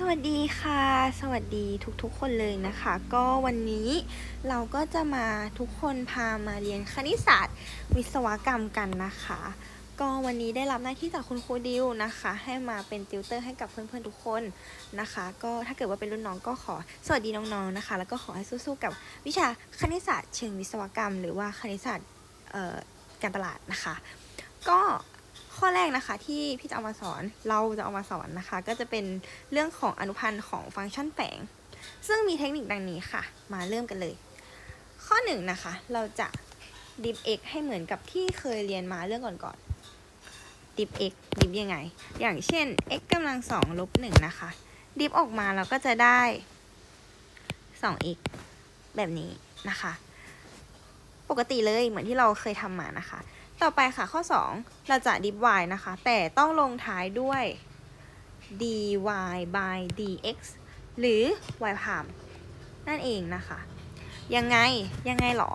สวัสดีค่ะ สวัสดีทุกๆคนเลยนะคะ ก็วันนี้เราก็จะมาทุกคนพามาเรียนคณิตศาสตร์ วิศวกรรมกันนะคะ ก็วันนี้ได้รับหน้าที่จากคุณครูดิวนะคะ ให้มาเป็นติวเตอร์ให้กับเพื่อนๆทุกคนนะคะ ก็ถ้าเกิดว่าเป็นรุ่นน้องก็ขอสวัสดีน้องๆนะคะ แล้วก็ขอให้สู้ๆกับวิชาคณิตศาสตร์เชิงวิศวกรรม หรือว่าคณิตศาสตร์การตลาดนะคะ ก็ ข้อแรกนะคะที่พี่จะเอามาสอนเราจะเอามาสอนนะคะ ก็จะเป็นเรื่องของอนุพันธ์ของฟังก์ชันแฝง ซึ่งมีเทคนิคดังนี้ค่ะ มาเริ่มกันเลย ข้อหนึ่งนะคะเราจะดิฟ x ให้เหมือนกับที่เคยเรียนมาเรื่องก่อนๆดิฟ x ดิฟยังไง อย่างเช่น x กำลังสองลบหนึ่งนะคะ ดิฟออกมาเราก็จะได้ 2x แบบนี้นะคะ ปกติเลยเหมือนที่เราเคยทำมานะคะ ต่อไปค่ะข้อ 2 เราจะ dy นะคะ แต่ต้องลงท้ายด้วย dy by dx หรือ y พามนั่นเองนะคะ ยังไง ยังไงหรอ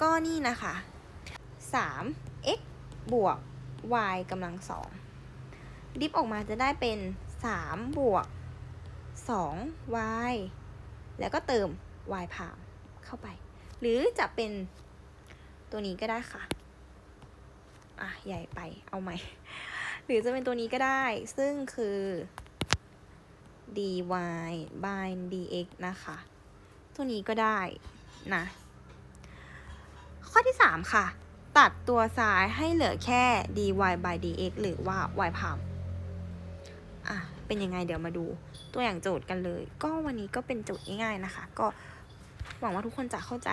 ก็นี่นะคะ 3x บวก y กำลังสองดิฟออกมาจะได้เป็น 3 บวก 2y แล้วก็เติม y พามเข้าไป หรือจะเป็นตัวนี้ก็ได้ค่ะ อะใหญ่ไปเอาใหม่ หรือจะเป็นตัวนี้ก็ได้ ซึ่งคือ dy by dx นะคะ ตัวนี้ก็ได้นะ ข้อที่ 3 ค่ะ ตัดตัวซ้ายให้เหลือแค่ dy by dx หรือว่า y พามอะ เป็นยังไงเดี๋ยวมาดูตัวอย่างโจทย์กันเลย ก็วันนี้ก็เป็นโจทย์ง่ายๆนะคะ ก็หวังว่าทุกคนจะเข้าใจ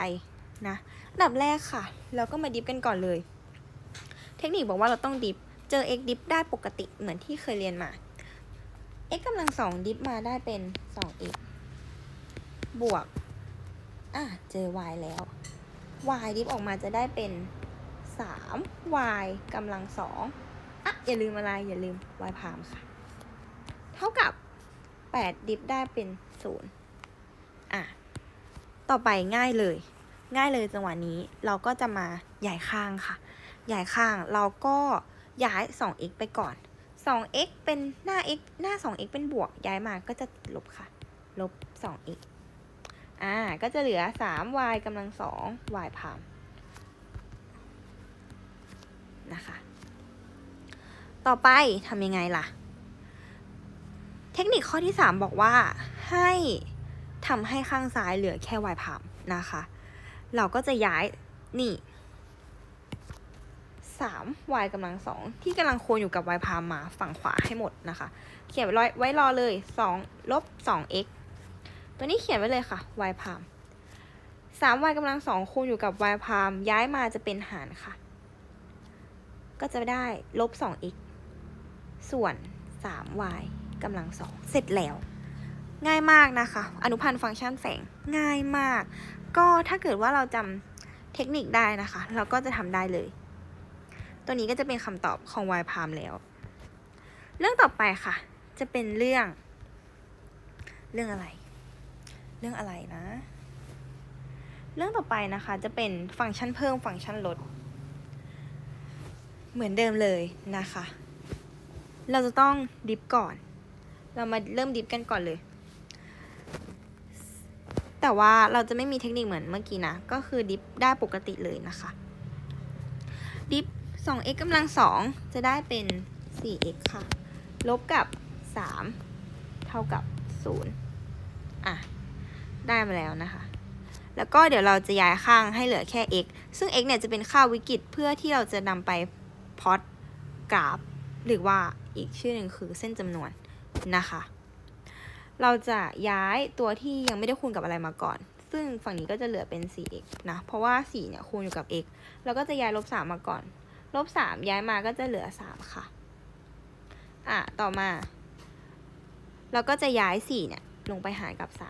นะอันดับแรกค่ะ เราก็มาดิฟกันก่อนเลย เทคนิคบอกว่าเราต้องดิฟเจอ x ดิฟได้ปกติเหมือนที่เคยเรียนมา x กำลังสองดิฟมาได้เป็น 2x บวก อะ เจอ y แล้ว y ดิฟออกมาจะได้เป็น 3y กำลังสองอะ อย่าลืมอะไร อย่าลืม y พามค่ะ เท่ากับ 8 ดิฟได้เป็น 0 อะ ต่อไปง่ายเลย ง่ายเลยจังหวะนี้เราก็จะมาใหญ่ข้างค่ะ ย้ายข้างเราก็ย้าย 2x ไปก่อน 2x เป็นหน้า x หน้า 2x เป็นบวก ย้ายมาก็จะลบค่ะ ลบ 2x อ่า ก็จะเหลือ 3y กำลัง 2 y พามนะคะ ต่อไปทำยังไงล่ะ เทคนิคข้อที่ 3 บอกว่าให้ทำให้ข้างซ้ายเหลือแค่ y พามนะคะ เราก็จะย้ายนี่ 3 y กำลังสองที่กำลังโคนอยู่กับ y พามมาฝั่งขวาให้หมดนะคะ เขียนไว้รอไว้รอเลย 2 ลบ 2x ตัวนี้เขียนไว้เลยค่ะ y พาม 3y กำลังสองคูณอยู่กับ y พามย้ายมาจะเป็นหารค่ะ ก็จะได้ลบ 2x ส่วน 3y กำลังสองเสร็จแล้ว ง่ายมากนะคะ อนุพันธ์ฟังก์ชันแฝงง่ายมาก ก็ถ้าเกิดว่าเราจำเทคนิคได้นะคะ เราก็จะทำได้เลย ตัวนี้ก็จะเป็นคำตอบของ y พามแล้ว เรื่องต่อไปค่ะ จะเป็นเรื่อง เรื่องอะไร เรื่องอะไรนะ เรื่องต่อไปนะคะจะเป็นฟังก์ชันเพิ่มฟังก์ชันลด เหมือนเดิมเลยนะคะ เราจะต้องดิฟก่อน เรามาเริ่มดิฟกันก่อนเลยแต่ว่าเราจะไม่มีเทคนิคเหมือนเมื่อกี้นะ ก็คือดิฟได้ปกติเลยนะคะ ดิฟ 2x กำลังสองจะได้เป็น 4x ค่ะ ลบกับ 3 เท่ากับ 0 อะ ได้มาแล้วนะคะ แล้วก็เดี๋ยวเราจะย้ายข้างให้เหลือแค่ x ซึ่ง x เนี่ยจะเป็นค่าวิกฤตเพื่อที่เราจะนำไปพอตกราฟ หรือว่าอีกชื่อหนึ่งคือเส้นจำนวนนะคะ เราจะย้ายตัวที่ยังไม่ได้คูณกับอะไรมาก่อนซึ่งฝั่งนี้ก็จะเหลือเป็น 4x นะ เพราะว่า 4 เนี่ยคูณอยู่กับ x เราก็จะย้ายลบ 3 มาก่อน ลบ3ย้ายมาก็จะเหลือ3ค่ะ อะ ต่อมา เราก็จะย้าย4เนี่ย ลงไปหารกับ3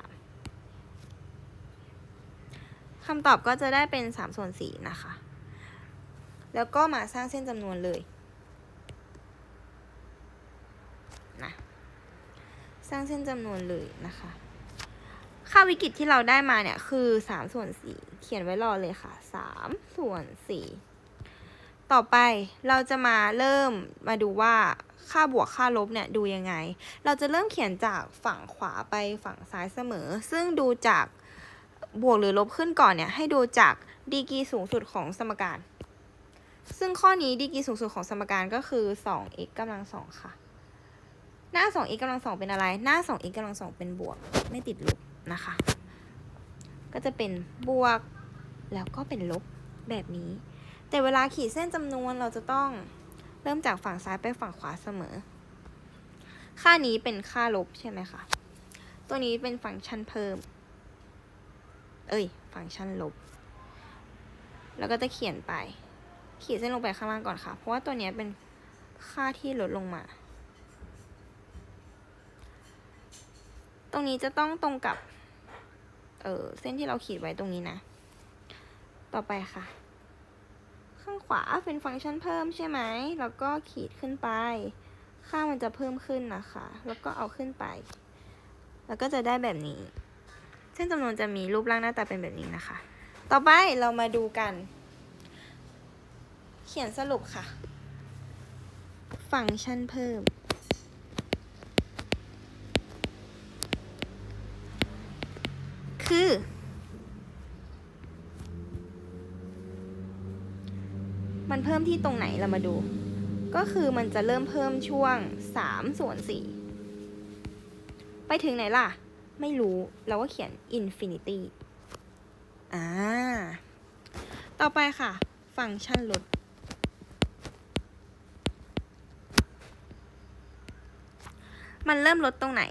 คำตอบก็จะได้เป็น3ส่วน4นะคะ แล้วก็มาสร้างเส้นจำนวนเลยนะสร้างเส้นจำนวนเลยนะคะ ค่าวิกฤตที่เราได้มาเนี่ย คือ3ส่วน4เขียนไว้รอเลยค่ะ3ส่วน4 ต่อไปเราจะมาเริ่มมาดูว่าค่าบวกค่าลบเนี่ยดูยังไง เราจะเริ่มเขียนจากฝั่งขวาไปฝั่งซ้ายเสมอ ซึ่งดูจากบวกหรือลบขึ้นก่อนเนี่ยให้ดูจากดีกรีสูงสุดของสมการ ซึ่งข้อนี้ดีกรีสูงสุดของสมการก็คือ 2x กำลังสองค่ะ หน้า 2x กำลังสองเป็นอะไร หน้า 2x กำลังสองเป็นบวก ไม่ติดลบนะคะ ก็จะเป็นบวกแล้วก็เป็นลบแบบนี้ แต่เวลาขีดเส้นจำนวนเราจะต้องเริ่มจากฝั่งซ้ายไปฝั่งขวาเสมอ ค่านี้เป็นค่าลบใช่ไหมคะ ตัวนี้เป็นฟังก์ชันเพิ่ม เอ้ยฟังก์ชันลบ แล้วก็จะเขียนไป ขีดเส้นลงไปข้างล่างก่อนค่ะ เพราะว่าตัวนี้เป็นค่าที่ลดลงมา ตรงนี้จะต้องตรงกับ เออเส้นที่เราขีดไว้ตรงนี้นะ ต่อไปค่ะ ข้างขวาเป็นฟังก์ชันเพิ่มใช่ไหม แล้วก็ขีดขึ้นไป ค่ามันจะเพิ่มขึ้นนะคะ แล้วก็เอาขึ้นไป แล้วก็จะได้แบบนี้ เส้นจำนวนจะมีรูปร่างหน้าตาเป็นแบบนี้นะคะ ต่อไปเรามาดูกัน เขียนสรุปค่ะ ฟังก์ชันเพิ่ม คือ มันเพิ่มที่ตรงไหนเรามาดู ก็คือมันจะเริ่มเพิ่มช่วง3ส่วน4ไปถึงไหนล่ะ ไม่รู้เราก็เขียน infinity อ่า ต่อไปค่ะ ฟังก์ชันลดมันเริ่มลดตรงไหน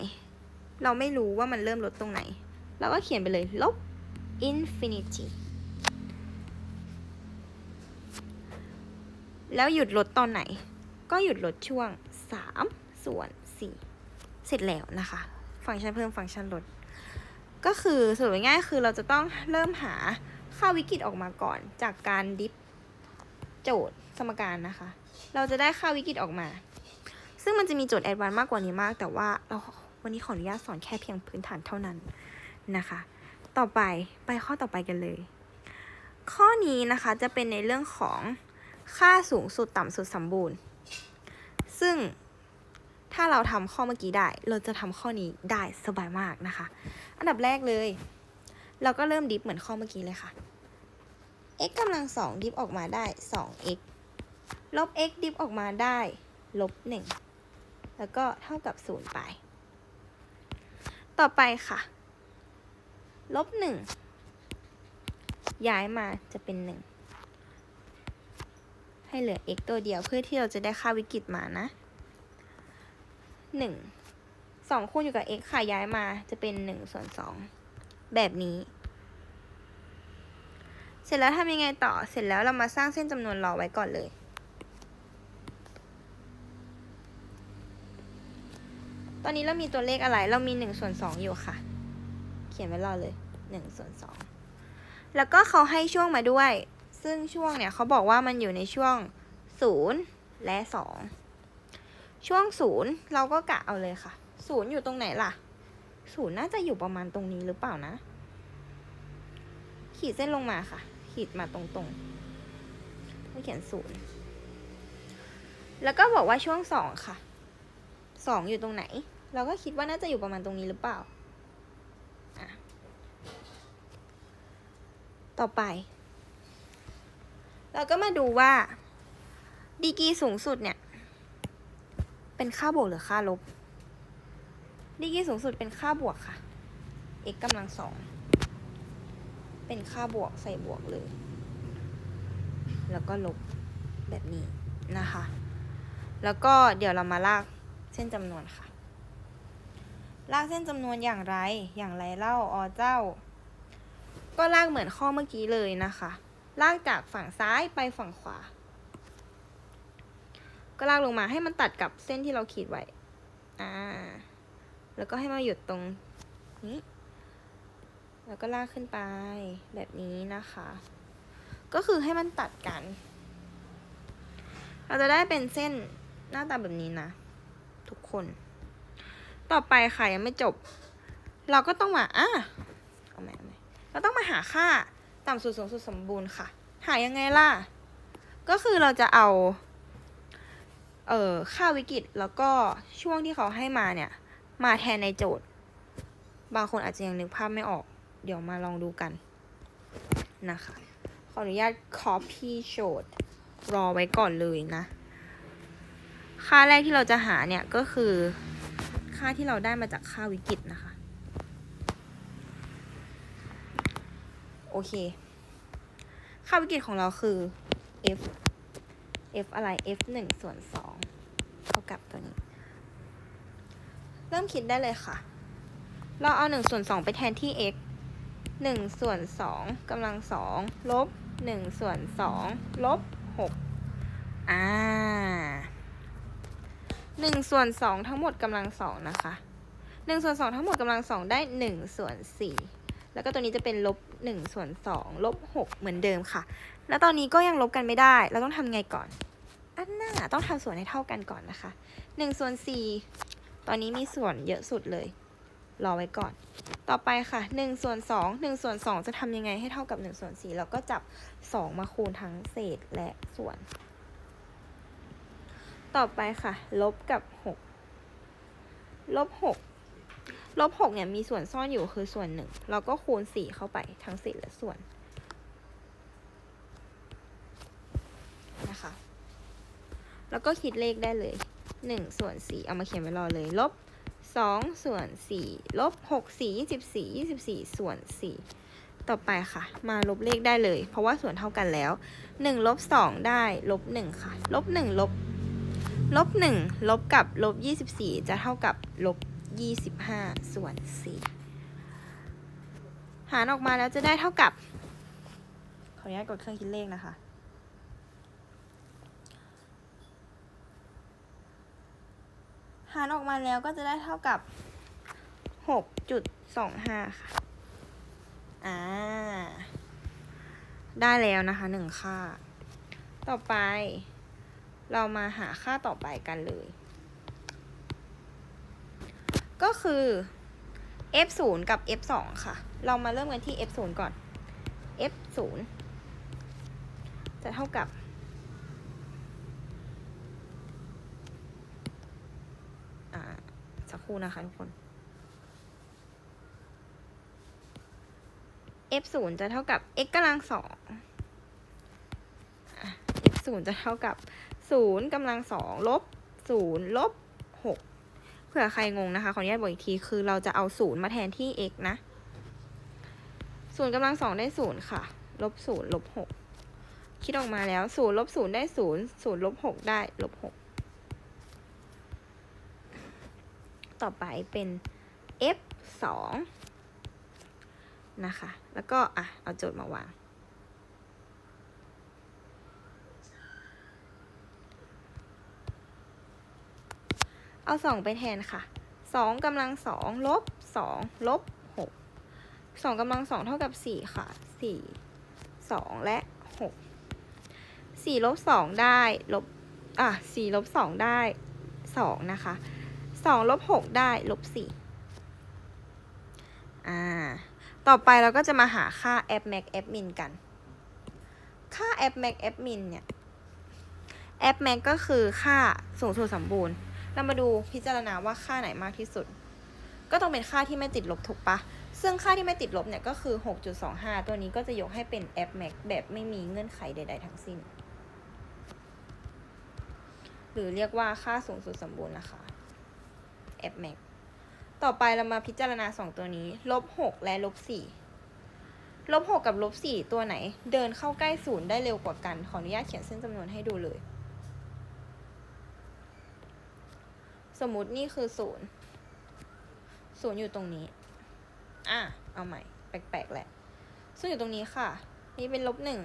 เราไม่รู้ว่ามันเริ่มลดตรงไหน เราก็เขียนไปเลยลบ infinity แล้วหยุดลดตอนไหน ก็หยุดลดช่วง 3 ส่วน 4 เสร็จแล้วนะคะ ฟังก์ชันเพิ่มฟังก์ชันลด ก็คือสรุปง่ายๆคือเราจะต้องเริ่มหาค่าวิกฤตออกมาก่อน จากการดิฟโจทย์สมการนะคะ เราจะได้ค่าวิกฤตออกมา ซึ่งมันจะมีโจทย์แอดวานซ์มากกว่านี้มาก แต่ว่าเราวันนี้ขออนุญาตสอนแค่เพียงพื้นฐานเท่านั้นนะคะ ต่อไปไปข้อต่อไปกันเลย ข้อนี้นะคะจะเป็นในเรื่องของ ค่าสูงสุดต่ำสุดสมบูรณ์ ซึ่งถ้าเราทำข้อเมื่อกี้ได้ เราจะทำข้อนี้ได้สบายมากนะคะ อันดับแรกเลย เราก็เริ่มดิฟเหมือนข้อเมื่อกี้เลยค่ะ x กำลังสองดิฟออกมาได้ 2x ลบ x ดิฟออกมาได้ลบ 1 แล้วก็เท่ากับ 0 ไป ต่อไปค่ะลบ 1 ย้ายมาจะเป็น 1 ให้เหลือ x ตัวเดียวเพื่อที่เราจะได้ค่าวิกฤตมานะ 1 2 คูณอยู่กับ x ค่ะย้ายมาจะเป็น 1 ส่วน 2 แบบนี้ เสร็จแล้วทำยังไงต่อเสร็จแล้วเรามาสร้างเส้นจำนวนรอไว้ก่อนเลยตอนนี้เรามีตัวเลขอะไร เรามี1ส่วน2อยู่ค่ะ เขียนไว้รอเลย1ส่วน2แล้วก็เขาให้ช่วงมาด้วย ซึ่งช่วงเนี่ยเขาบอกว่ามันอยู่ในช่วง 0 และ 2 ช่วง 0 เราก็กะเอาเลยค่ะ 0 อยู่ตรงไหนล่ะ 0 น่าจะอยู่ประมาณตรงนี้หรือเปล่านะ ขีดเส้นลงมาค่ะ ขีดมาตรงๆแล้วเขียน 0 แล้วก็บอกว่าช่วง 2 ค่ะ 2 อยู่ตรงไหน เราก็คิดว่าน่าจะอยู่ประมาณตรงนี้หรือเปล่า ต่อไป เราก็มาดูว่าดีกีสูงสุดเนี่ย เป็นค่าบวกหรือค่าลบ ดีกีสูงสุดเป็นค่าบวกค่ะ x กำลังสอง เป็นค่าบวกใส่บวกเลย แล้วก็ลบแบบนี้นะคะ แล้วก็เดี๋ยวเรามาลากเส้นจำนวนค่ะ ลากเส้นจำนวนอย่างไร อย่างไรเล่า ออเจ้า ก็ลากเหมือนข้อเมื่อกี้เลยนะคะ ลากจากฝั่งซ้ายไปฝั่งขวา ก็ลากลงมาให้มันตัดกับเส้นที่เราขีดไว้ อ่า แล้วก็ให้มาหยุดตรงนี้ แล้วก็ลากขึ้นไปแบบนี้นะคะ ก็คือให้มันตัดกัน เราจะได้เป็นเส้นหน้าตาแบบนี้นะ ทุกคน ต่อไปค่ะยังไม่จบ เราก็ต้องมาอะเอาใหมเอาใหมเราต้องมาหาค่า ต่ำสุดสูงสุดสมบูรณ์ค่ะ หายังไงล่ะ ก็คือเราจะเอา เอ่อ ค่าวิกฤตแล้วก็ช่วงที่เขาให้มาเนี่ย มาแทนในโจทย์ บางคนอาจจะยังนึกภาพไม่ออก เดี๋ยวมาลองดูกันนะคะ ขออนุญาต copy โจทย์รอไว้ก่อนเลยนะ ค่าแรกที่เราจะหาเนี่ยก็คือ ค่าที่เราได้มาจากค่าวิกฤตนะคะ โอเค ค่าวิกฤตของเราคือ f f อะไร f หนึ่งส่วนสองเท่ากับตัวนี้ เริ่มคิดได้เลยค่ะ เราเอาหนึ่งส่วนสองไปแทนที่ x หนึ่งส่วนสองกำลังสองลบหนึ่งส่วนสองลบหกอ่าหนึ่งส่วนสองทั้งหมดกำลังสองนะคะหนึ่งส่วนสองทั้งหมดกำลังสองได้หนึ่งส่วนสี่ แล้วก็ตัวนี้จะเป็นลบหนึ่งส่วนสองลบหกเหมือนเดิมค่ะ แล้วตอนนี้ก็ยังลบกันไม่ได้ เราต้องทำไงก่อน อันน่าต้องทำส่วนให้เท่ากันก่อนนะคะหนึ่งส่วนสี่ตอนนี้มีส่วนเยอะสุดเลย รอไว้ก่อน ต่อไปค่ะหนึ่งส่วนสองหนึ่งส่วนสองจะทำยังไงให้เท่ากับหนึ่งส่วนสี่เราก็จับสองมาคูณทั้งเศษและส่วน ต่อไปค่ะ ลบกับหกลบหก ลบหกเนี่ยมีส่วนซ่อนอยู่คือส่วนหนึ่งเราก็คูณสี่เข้าไปทั้งเศษและส่วนนะคะ แล้วก็คิดเลขได้เลยหนึ่งส่วนสี่เอามาเขียนไว้รอเลยลบสองส่วนสี่ลบหกสี่ยี่สิบสี่ยี่สิบสี่ส่วนสี่ต่อไปค่ะ มาลบเลขได้เลย เพราะว่าส่วนเท่ากันแล้วหนึ่งลบสองได้ลบหนึ่งค่ะลบหนึ่งลบลบหนึ่งลบกับลบยี่สิบสี่จะเท่ากับลบ ยี่สิบห้าส่วนสี่หารออกมาแล้วจะได้เท่ากับ ขออนุญาตกดเครื่องคิดเลขนะคะหารออกมาแล้วก็จะได้เท่ากับหกจุดสองห้าค่ะ อ่า ได้แล้วนะคะหนึ่งค่า ต่อไป เรามาหาค่าต่อไปกันเลย ก็คือ f 0กับ f 2ค่ะ เรามาเริ่มกันที่ f 0ก่อน f 0จะเท่ากับอ่าสักครู่นะคะทุกคน f 0จะเท่ากับ x กำลังสอง f 0จะเท่ากับ0กำลังสองลบ0ลบ เผื่อใครงงนะคะขออนุญาตบอกอีกทีคือเราจะเอา0มาแทนที่ x นะ0กำลังสองได้0ค่ะ ลบ0ลบ6คิดออกมาแล้ว0ลบ0ได้0 0ลบ6ได้ลบ6ต่อไปเป็น f 2นะคะ แล้วก็อะ เอาโจทย์มาวาง เอาสองไปแทนค่ะสองกำลังสองลบสองลบหกสองกำลังสองเท่ากับสี่ค่ะสี่สองและหกสี่ลบสองได้ลบอะสี่ลบสองได้สองนะคะสองลบหกได้ลบสี่อ่าต่อไปเราก็จะมาหาค่า f max f min กัน ค่า f max f min เนี่ย f max ก็คือค่าสูงสุดสมบูรณ์ เรามาดูพิจารณาว่าค่าไหนมากที่สุด ก็ต้องเป็นค่าที่ไม่ติดลบถูกปะ ซึ่งค่าที่ไม่ติดลบเนี่ยก็คือ 6.25 ตัวนี้ก็จะยกให้เป็น f max แบบไม่มีเงื่อนไขใด ๆ ทั้งสิ้น หรือเรียกว่าค่าสูงสุดสมบูรณ์นะคะ f max ต่อไปเรามาพิจารณา 2 ตัวนี้ ลบ 6 และลบ 4 ลบ 6 กับลบ 4 ตัวไหน เดินเข้าใกล้ศูนย์ได้เร็วกว่ากัน ขออนุญาตเขียนเส้นจำนวนให้ดูเลย สมมตินี่คือศูนย์ศูนย์อยู่ตรงนี้ อะ เอาใหม่ แปลกๆแหละซึ่งอยู่ตรงนี้ค่ะ นี่เป็นลบหนึ่ง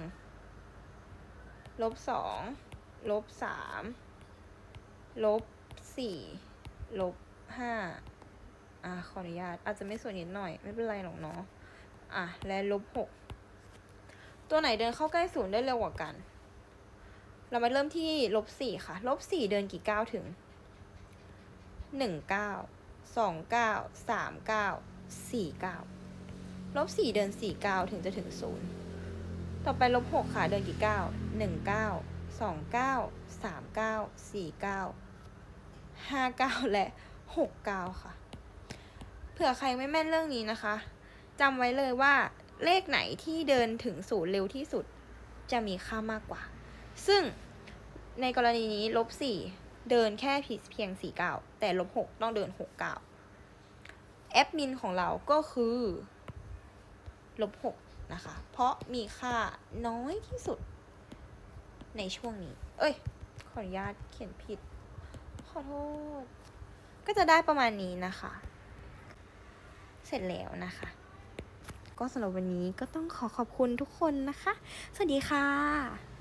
ลบสอง ลบสาม ลบสี่ ลบห้าอะ ขออนุญาต อาจจะไม่ส่วนนิดหน่อย ไม่เป็นไรหรอกเนาะ อะ และลบหก ตัวไหนเดินเข้าใกล้ศูนย์ได้เร็วกว่ากัน เรามาเริ่มที่ลบสี่ค่ะ ลบสี่เดินกี่ก้าวถึง หนึ่งเก้าสองเก้าสามเก้าสี่เก้าลบสี่เดินสี่เก้าถึงจะถึงศูนย์ต่อไปลบหกค่ะเดินกี่เก้าหนึ่งเก้าสองเก้าสามเก้าสี่เก้าห้าเก้าและหกเก้าค่ะ เผื่อใครไม่แม่นเรื่องนี้นะคะจำไว้เลยว่าเลขไหนที่เดินถึงศูนย์เร็วที่สุดจะมีค่ามากกว่า ซึ่งในกรณีนี้ลบสี่ เดินแค่ผิดเพียงสี่เก้าแต่ลบหกต้องเดินหกเก้าแอดมินของเราก็คือลบหกนะคะ เพราะมีค่าน้อยที่สุดในช่วงนี้ เอ้ย ขออนุญาตเขียนผิด ขอโทษ ก็จะได้ประมาณนี้นะคะ เสร็จแล้วนะคะ ก็สำหรับวันนี้ก็ต้องขอขอบคุณทุกคนนะคะ สวัสดีค่ะ